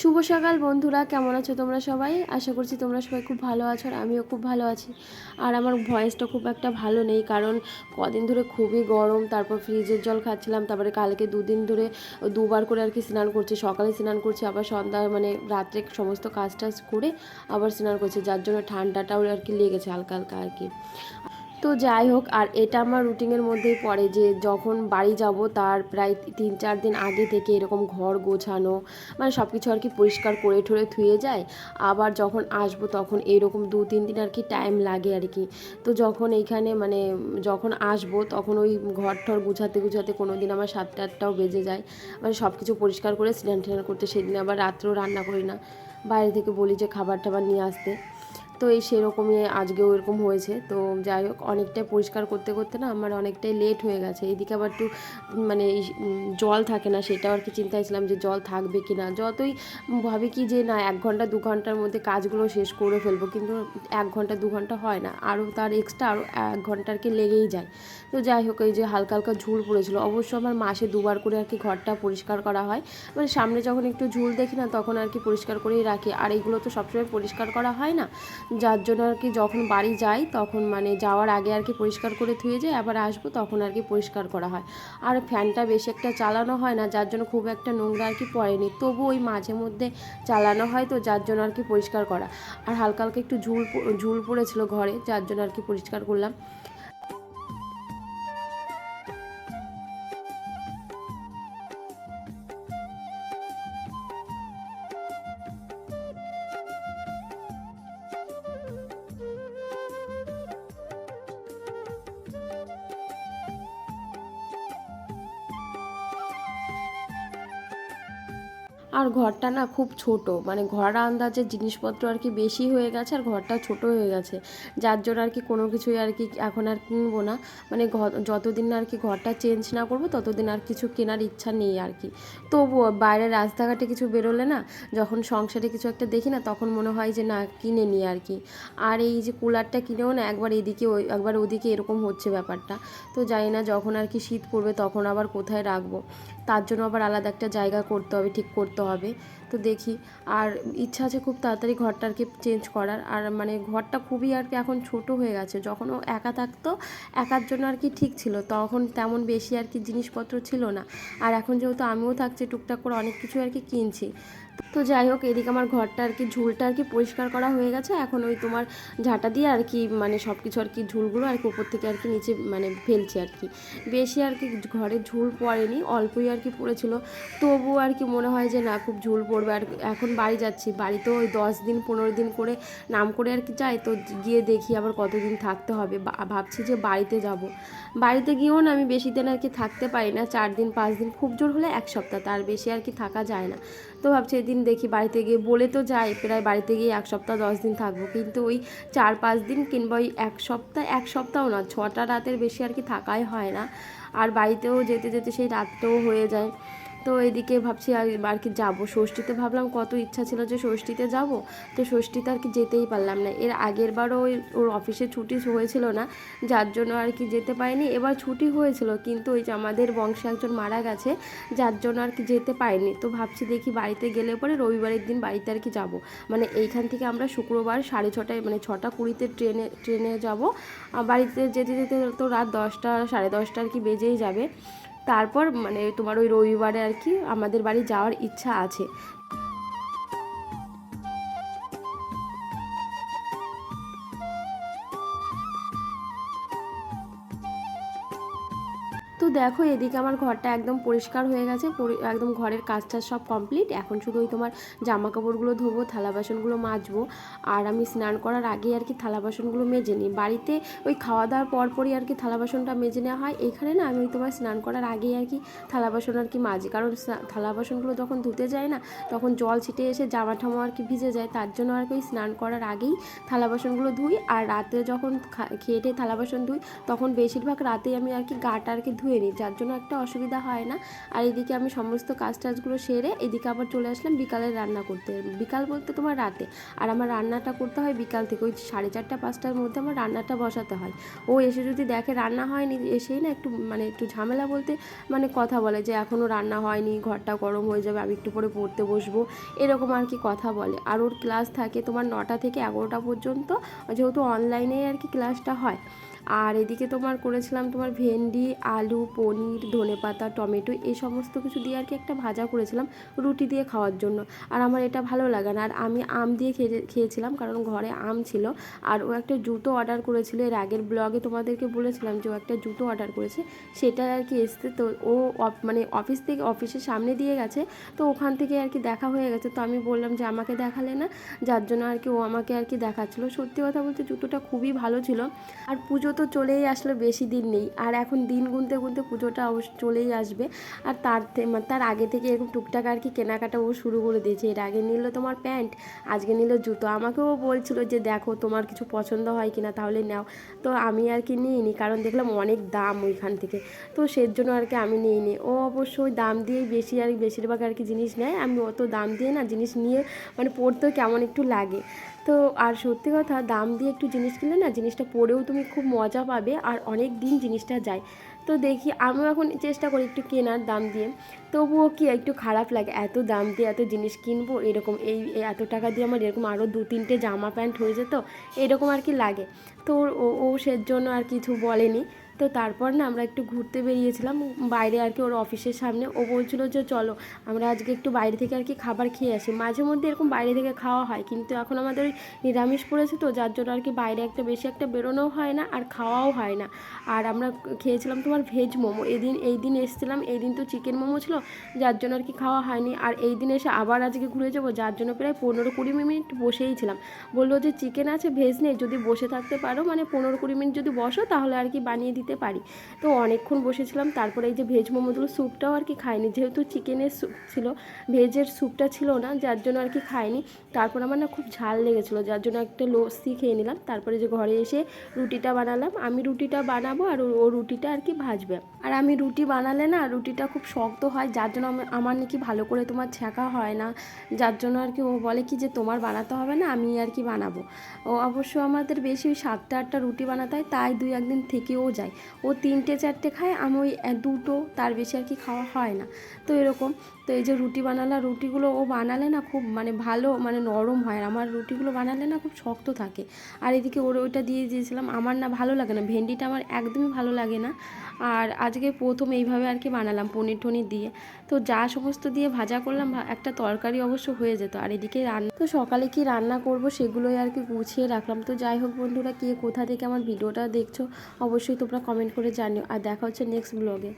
শুভ সকাল বন্ধুরা, কেমন আছো তোমরা সবাই? আশা করছি তোমরা সবাই খুব ভালো আছো আর আমিও খুব ভালো আছি। আর আমার ভয়েসটা খুব একটা ভালো নেই কারণ কদিন ধরে খুবই গরম, তারপর ফ্রিজের জল খাচ্ছিলাম, তারপরে কালকে দুদিন ধরে দুবার করে আর কি স্নান করছি, সকালে স্নান করছি, আবার সন্ধ্যা মানে রাত্রে সমস্ত কাজ টাজ করে আবার স্নান করছি, যার জন্য ঠান্ডাটাও আর কি লেগেছে হালকা হালকা আর কি। তো যাই হোক, আর এটা আমার রুটিনের মধ্যেই পড়ে যে যখন বাড়ি যাব তার প্রায় তিন চার দিন আগে থেকে এরকম ঘর গোছানো মানে সব কিছু আর কি পরিষ্কার করে ঠরে ধুয়ে যায়। আবার যখন আসব তখন এরকম দু তিন দিন আর কি টাইম লাগে আর কি। তো যখন এইখানে মানে যখন আসব তখন ওই ঘর ঠর গুছাতে গুছাতে কোনো দিন আমার সাতটা আটটাও বেজে যায়। মানে সব কিছু পরিষ্কার করে স্নান টান করতে সেদিন আবার রাত্রেও রান্না করি না। বাইরে থেকে বলি যে খাবার টাবার নিয়ে আসতে। তো এই সেরকমই আজকেও এরকম হয়েছে। তো যাই হোক, অনেকটাই পরিষ্কার করতে করতে না আমার অনেকটাই লেট হয়ে গেছে। এদিকে আবার একটু মানে জল থাকে না, সেটাও আর কি চিন্তায় ছিলাম যে জল থাকবে কি না যতই ভাবি কি যে না, এক ঘণ্টা, দু ঘণ্টার মধ্যে কাজগুলো শেষ করে ফেলব, কিন্তু এক ঘণ্টা, দু ঘণ্টা হয় না। আরও তার এক্সট্রা আরও এক ঘণ্টা আর কি লেগেই যায়। তো যাই হোক, এই যে হালকা হালকা ঝুল পড়েছিল। অবশ্য আমার মাসে দুবার করে আর কি ঘরটা পরিষ্কার করা হয়। মানে সামনে যখন একটু ঝুল দেখি না, তখন আর কি পরিষ্কার করেই রাখি। আর এইগুলো তো সবসময় পরিষ্কার করা হয় না। যার জন্য আর কি যখন বাড়ি যাই, তখন মানে যাওয়ার আগে আর কি পরিষ্কার করে ধুয়ে যাই আবার আসব, তখন আর কি পরিষ্কার করা হয়। আর ফ্যানটা বেশি একটা চালানো হয় না, যার জন্য খুব একটা নোংরা আর কি পড়েনি। তবু ওই মাঝে মধ্যে চালানো হয় তো, যার জন্য আর কি পরিষ্কার করা। আর হালকা হালকা একটু ঝুল ঝুল পড়েছিল ঘরে, যার জন্য আর কি পরিষ্কার করলাম। আর ঘরটা না খুব ছোট। মানে ঘর আন্দাজে জিনিসপত্র আর কি বেশি হয়ে গেছে আর ঘরটা ছোট হয়ে গেছে। যার জন্য আর কি কোনো কিছুই আর কি এখন আর কিনবো না। মানে যতদিন না আর কি ঘরটা চেঞ্জ না করব, ততদিন আর কিছু কেনার ইচ্ছা নেই আর কি। তবুও বাইরে রাস্তাঘাটে কিছু বেরোলে না, যখন সংসারে কিছু একটা দেখি না, তখন মনে হয় যে না, কিনে নিই আর কি। আর এই যে কুলারটা কিনেও না, একবার এদিকে ওই, একবার ওদিকে এরকম হচ্ছে ব্যাপারটা। তো জানি না যখন আর কি শীত পড়বে তখন আবার কোথায় রাখব। তার জন্য আবার আলাদা একটা জায়গা করতে হবে, ঠিক করতে হবে হবে। তো দেখি আর ইচ্ছা আছে খুব তাড়াতাড়ি ঘরটা আর কি চেঞ্জ করার আর মানে ঘরটা খুবই আর কি এখন ছোট হয়ে গেছে যখন ও একা থাকতো একার জন্য আর কি ঠিক ছিল তখন তেমন বেশি আর কি জিনিসপত্র ছিল না আর এখন যেহেতু আমিও থাকছি টুকটাক করে অনেক কিছু আর কি কিনছি তো যাই হোক এদিকে আমার ঘরটা আর কি ঝুলটা আর কি পরিষ্কার করা হয়ে গেছে এখন ওই তোমার ঝাঁটা দিয়ে আর কি মানে সব কিছু আর কি ঝুলগুলো আর কি উপর থেকে আর কি নিচে মানে ফেলছি আর কি বেশি আর কি ঘরে ঝুল পড়েনি অল্পই আর কি পড়েছিল তবু আর কি মনে হয় যে না খুব ঝুল পড়বে আর এখন বাড়ি যাচ্ছি। বাড়িতে ওই দশ দিন, পনেরো দিন করে নাম করে আর কি যাই তো গিয়ে দেখি আবার কতদিন থাকতে হবে। ভাবছি যে বাড়িতে যাব। বাড়িতে গিয়েও না আমি বেশি দিন আর কি থাকতে পারি না। চার দিন, পাঁচ দিন, খুব জোর হলে এক সপ্তাহ। তার বেশি আর কি থাকা যায় না। তো ভাবছি এদিন দেখি বাড়িতে গিয়ে। বলে তো যাই, প্রায় বাড়িতে গিয়ে এক সপ্তাহ, দশ দিন থাকব। কিন্তু ওই চার, পাঁচ দিন কিংবা ওই এক সপ্তাহ এক সপ্তাহ না, ছটা রাতের বেশি আর কি থাকাই হয় না। আর বাড়িতেও যেতে যেতে সেই রাতটাও হয়ে যায়। তো এদিকে ভাবছি আর কি যাব। ষষ্ঠীতে ভাবলাম কত ইচ্ছা ছিল যে ষষ্ঠীতে যাব। তো ষষ্ঠীতে আর কি যেতেই পারলাম না। এর আগের বারও ওই ওর অফিসে ছুটি হয়েছিল না, যার জন্য আর কি যেতে পারিনি। এবার ছুটি হয়েছিল, কিন্তু ওই যে আমাদের বংশে একজন মারা গেছে, যার জন্য আর কি যেতে পারিনি। তো ভাবছি দেখি বাড়িতে গেলে পরে রবিবারের দিন বাড়িতে আর কি যাব। মানে এইখান থেকে আমরা শুক্রবার সাড়ে ছটায় মানে ছটা কুড়িতে ট্রেনে ট্রেনে যাব। বাড়িতে যেতে যেতে তো রাত দশটা, সাড়ে দশটা আর কি বেজেই যাবে। তারপর মানে তোমার ওই রবিবারে আর কি আমাদের বাড়ি যাওয়ার ইচ্ছা আছে। দেখো, এদিকে আমার ঘরটা একদম পরিষ্কার হয়ে গেছে একদম ঘরের কাজ টাজ সব কমপ্লিট এখন শুধু ওই তোমার জামা কাপড়গুলো ধোবো, থালা বাসনগুলো মাজবো, আর আমি স্নান করার আগে আর কি থালা বাসনগুলো মেজে নিই। বাড়িতে ওই খাওয়া দাওয়ার পরপরই আর কি থালা বাসনটা মেজে নেওয়া হয়। এখানে না আমি ওই তোমার স্নান করার আগেই আর কি থালা বাসন আর কি মাজি। কারণ থালা বাসনগুলো যখন ধুতে যায় না, তখন জল ছিটে এসে জামা ঠামা আর কি ভিজে যায়। তার জন্য আর কি ওই স্নান করার আগেই থালা বাসনগুলো ধুই। আর রাতে যখন খেয়ে থালা বাসন ধুই, তখন বেশিরভাগ রাতেই আমি আর কি গাটা আর কি ধুয়ে নিই যার জন্য একটা অসুবিধা হয় না। আর এদিকে আমি সমস্ত কাজ টাজগুলো সেরে এদিকে আবার চলে আসলাম বিকালে রান্না করতে। বিকাল বলতে তোমার রাতে। আর আমার রান্নাটা করতে হয় বিকাল থেকে। ওই সাড়ে চারটা, পাঁচটার মধ্যে আমার রান্নাটা বসাতে হয়। ও এসে যদি দেখে রান্না হয়নি, এসেই না একটু মানে একটু ঝামেলা বলতে মানে কথা বলে যে এখনও রান্না হয়নি, ঘরটা গরম হয়ে যাবে, আমি একটু পরে পড়তে বসবো। এরকম আর কি কথা বলে। আর ওর ক্লাস থাকে তোমার নটা থেকে এগারোটা পর্যন্ত, যেহেতু অনলাইনে আর কি ক্লাসটা হয়। আর এদিকে তোমার করেছিলাম তোমার ভেন্ডি, আলু, পনির, ধনেপাতা, টমেটো, এই সমস্ত কিছু দিয়ে আর কি একটা ভাজা করেছিলাম রুটি দিয়ে খাওয়ার জন্য। আর আমার এটা ভালো লাগে না। আর আমি আম দিয়ে খেয়ে খেয়েছিলাম কারণ ঘরে আম ছিল। আর ও একটা জুতো অর্ডার করেছিল। এর আগের ব্লগে তোমাদেরকে বলেছিলাম যে ও একটা জুতো অর্ডার করেছে। সেটা আর কি এসছে তো ও মানে অফিস থেকে অফিসের সামনে দিয়ে গেছে। তো ওখান থেকে আর কি দেখা হয়ে গেছে। তো আমি বললাম যে আমাকে দেখালে না? যার জন্য আর কি ও আমাকে আর কি দেখাচ্ছিলো। সত্যি কথা বলতে জুতোটা খুবই ভালো ছিল। আর পুজো তো চলেই আসলো, বেশি দিন নেই। আর এখন দিন গুনতে গুনতে পুজোটা অবশ্য চলেই আসবে। আর তার মানে তার আগে থেকে এরকম টুকটাক আর কি কেনাকাটা ও শুরু করে দিয়েছে। এর আগে নিল তোমার প্যান্ট, আজকে নিল জুতো। আমাকেও বলছিল যে, দেখো, তোমার কিছু পছন্দ হয় কিনা তাহলে নাও। তো আমি আর কি নিইনি, কারণ দেখলাম অনেক দাম ওইখান থেকে। তো সের জন্য আর কি আমি নিইনি। ও অবশ্যই দাম দিয়েই বেশি আর বেশিরভাগ আর কি জিনিস নেয়। আমি অত দাম দিয়ে না জিনিস নিয়ে মানে পড়তেও কেমন একটু লাগে। তো আর সত্যি কথা, দাম দিয়ে একটু জিনিস কিনলে না জিনিসটা পরেও তুমি খুব মজা পাবে আর অনেক দিন জিনিসটা যায়। তো দেখি, আমিও এখন চেষ্টা করি একটু কেনার দাম দিয়ে। তবুও কি একটু খারাপ লাগে, এত দাম দিয়ে এত জিনিস কিনবো, এরকম এই এত টাকা দিয়ে আমার এরকম আরও দু তিনটে জামা প্যান্ট হয়ে যেত, এরকম আর কি লাগে। তো ও সের জন্য আর কিছু বলেনি। তো তারপর না আমরা একটু ঘুরতে বেরিয়েছিলাম, বাইরে আর কি ওর অফিসের সামনে। ও বলছিল যে চলো, আমরা আজকে একটু বাইরে থেকে আর কি খাবার খেয়ে আসি। মাঝে মধ্যে এরকম বাইরে থেকে খাওয়া হয়, কিন্তু এখন আমাদের ওই নিরামিষ পড়েছে তো, যার জন্য আর কি বাইরে একটা বেশি একটা বেরোনোও হয় না আর খাওয়াও হয় না। আর আমরা খেয়েছিলাম তোমার ভেজ মোমো। এদিন, এই দিন এসেছিলাম, এই দিন তো চিকেন মোমো ছিল, যার জন্য আর কি খাওয়া হয়নি। আর এই দিন এসে আবার আজকে ঘুরে যাব, যার জন্য প্রায় পনেরো কুড়ি মিনিট বসেই ছিলাম। বলল যে চিকেন আছে ভেজ নেই, যদি বসে থাকতে পারো মানে পনেরো কুড়ি মিনিট যদি বসো, তাহলে আর কি বানিয়ে দিতে পারি। তো অনেকক্ষণ বসেছিলাম, তারপরে এই যে ভেজ মোমোগুলো স্যুপটাও আর কি খাইনি। যেহেতু চিকেনের স্যুপ ছিল ভেজের স্যুপটা ছিল না, যার জন্য আর কি খাইনি। তারপর আমার না খুব ঝাল লেগেছিলো, যার জন্য একটা লস্যি খেয়ে নিলাম। তারপরে যে ঘরে এসে রুটিটা বানালাম, আমি রুটিটা বানাবো আর ও- রুটিটা আর কি ভাজবে। আর আমি রুটি বানালে না রুটিটা খুব শক্ত হয়, যার জন্য আমার- নাকি ভালো করে তোমার ছ্যাঁকা হয় না। যার জন্য আর কি ও বলে কি যে তোমার বানাতে হবে না, আমি আর কি বানাবো। ও অবশ্য আমাদের বেশি সাতটা আটটা রুটি বানাতে হয়, তাই দুই একদিন থেকেও যায়। ও তিনটে চারটে খায়, আমি ওই দুটো, তার বেশি আর কি খাওয়া হয় না। তো এরকম তো এই যে রুটি বানালা, রুটিগুলো ও বানালে না খুব মানে ভালো মানে নরম হয় আর আমার রুটিগুলো বানালে না খুব শক্ত থাকে। আর এদিকে ওর ওইটা দিয়ে দিয়েছিলাম, আমার না ভালো লাগে না, ভেন্ডিটা আমার একদমই ভালো লাগে না। আর আজকে প্রথম এইভাবে আর কি বানালাম পনির টনির দিয়ে। তো যা সমস্ত দিয়ে ভাজা করলাম একটা তরকারি অবশ্য হয়ে যেত। আর এদিকে রান্না তো সকালে কি রান্না করব সেগুলোই আর কি গুছিয়ে রাখলাম। তো যাই হোক বন্ধুরা, কে কোথা থেকে আমার ভিডিওটা দেখছ, অবশ্যই তোমরা কমেন্ট করে জানিও। আর দেখা হচ্ছে নেক্সট ব্লগে